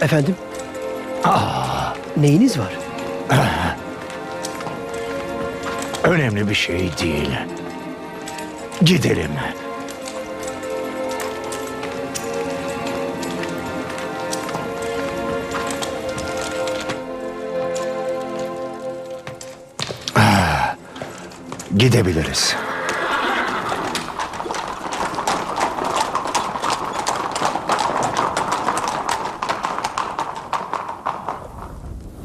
Efendim? Aa, neyiniz var? Önemli bir şey değil. Gidelim. Ah, Gidebiliriz.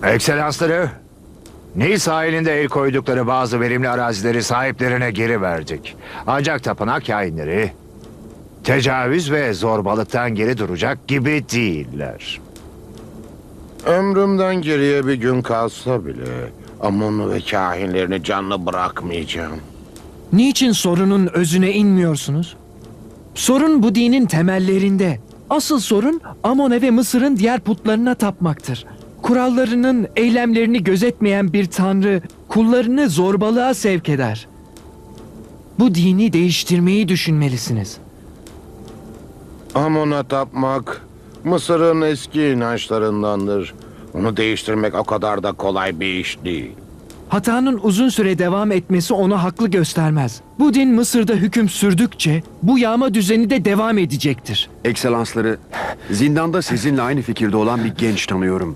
Ekselansları, Nil sahilinde el koydukları bazı verimli arazileri sahiplerine geri verdik. Ancak tapınak hainleri tecavüz ve zorbalıktan geri duracak gibi değiller. Ömrümden geriye bir gün kalsa bile Amun ve kahinlerini canlı bırakmayacağım. Niçin sorunun özüne inmiyorsunuz? Sorun bu dinin temellerinde. Asıl sorun Amone ve Mısır'ın diğer putlarına tapmaktır. Kurallarının, eylemlerini gözetmeyen bir tanrı kullarını zorbalığa sevk eder. Bu dini değiştirmeyi düşünmelisiniz. Amun'a tapmak Mısır'ın eski inançlarındandır. Onu değiştirmek o kadar da kolay bir iş değil. Hatanın uzun süre devam etmesi onu haklı göstermez. Bu din Mısır'da hüküm sürdükçe bu yağma düzeni de devam edecektir. Ekselansları, zindanda sizinle aynı fikirde olan bir genç tanıyorum.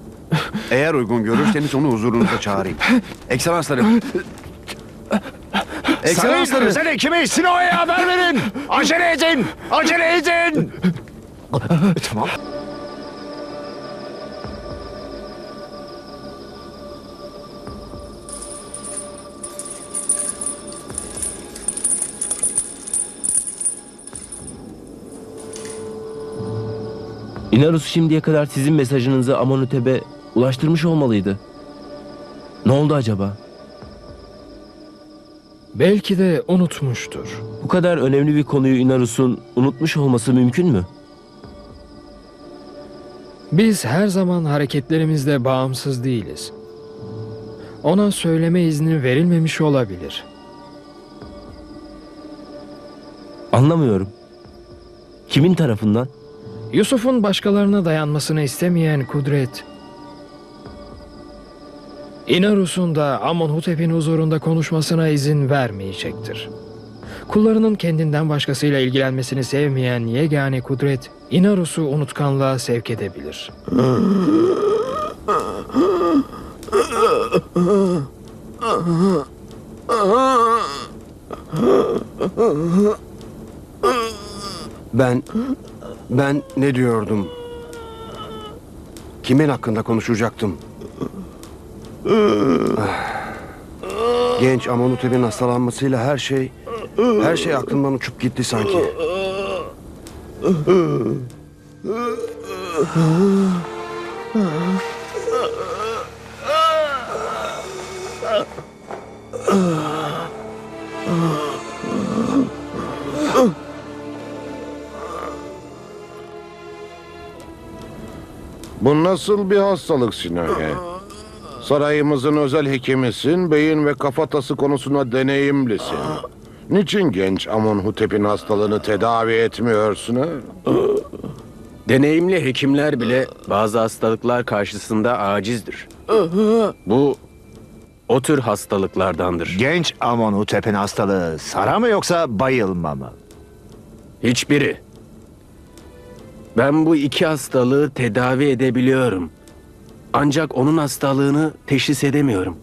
Eğer uygun görürseniz onu huzurunuza çağırayım. Ekselansları. Ekselansları. Sayın kimi Sino'ya haber verin. Acele edin. Acele edin. tamam. İnarus şimdiye kadar sizin mesajınızı Amonutep'e ulaştırmış olmalıydı. Ne oldu acaba? Belki de unutmuştur. Bu kadar önemli bir konuyu Inarus'un unutmuş olması mümkün mü? Biz her zaman hareketlerimizde bağımsız değiliz. Ona söyleme izni verilmemiş olabilir. Anlamıyorum. Kimin tarafından? Yusuf'un başkalarına dayanmasını istemeyen kudret, İnarus'un da Amonhotep'in huzurunda konuşmasına izin vermeyecektir. Kullarının kendinden başkasıyla ilgilenmesini sevmeyen yegane kudret, İnarus'u unutkanlığa sevk edebilir. Ben, ben ne diyordum? Kimin hakkında konuşacaktım? Genç Amonutep'in hastalanmasıyla her şey, her şey aklımdan uçup gitti sanki. Bu nasıl bir hastalık Sinoye? Sarayımızın özel hekimisin, beyin ve kafatası konusunda deneyimlisin. Niçin genç Amonhotep'in hastalığını tedavi etmiyorsun ha? Deneyimli hekimler bile bazı hastalıklar karşısında acizdir. Bu o tür hastalıklardandır. Genç Amonhotep'in hastalığı sara mı yoksa bayılma mı? Hiçbiri. Ben bu iki hastalığı tedavi edebiliyorum. Ancak onun hastalığını teşhis edemiyorum.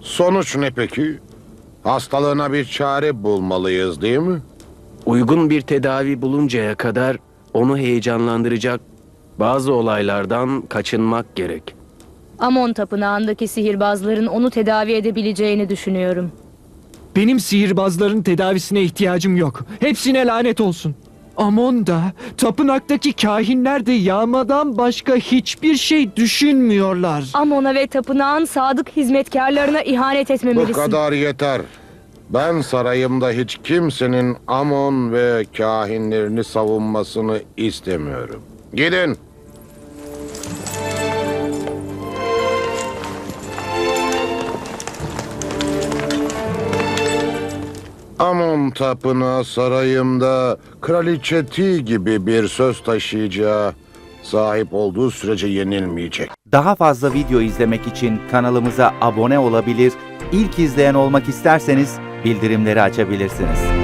Sonuç ne peki? Hastalığına bir çare bulmalıyız değil mi? Uygun bir tedavi buluncaya kadar onu heyecanlandıracak bazı olaylardan kaçınmak gerek. Amon tapınağındaki sihirbazların onu tedavi edebileceğini düşünüyorum. Benim sihirbazların tedavisine ihtiyacım yok. Hepsine lanet olsun. Amon da, tapınaktaki kahinler de yağmadan başka hiçbir şey düşünmüyorlar. Amon'a ve tapınağın sadık hizmetkarlarına ihanet Bu etmemelisin. kadar yeter. Ben sarayımda hiç kimsenin Amon ve kahinlerini savunmasını istemiyorum. Gidin. Amon tapınağı sarayımda kraliçe Ti gibi bir söz taşıyacağı Sahip olduğu sürece yenilmeyecek. Daha fazla video izlemek için kanalımıza abone olabilir, ilk izleyen olmak isterseniz bildirimleri açabilirsiniz.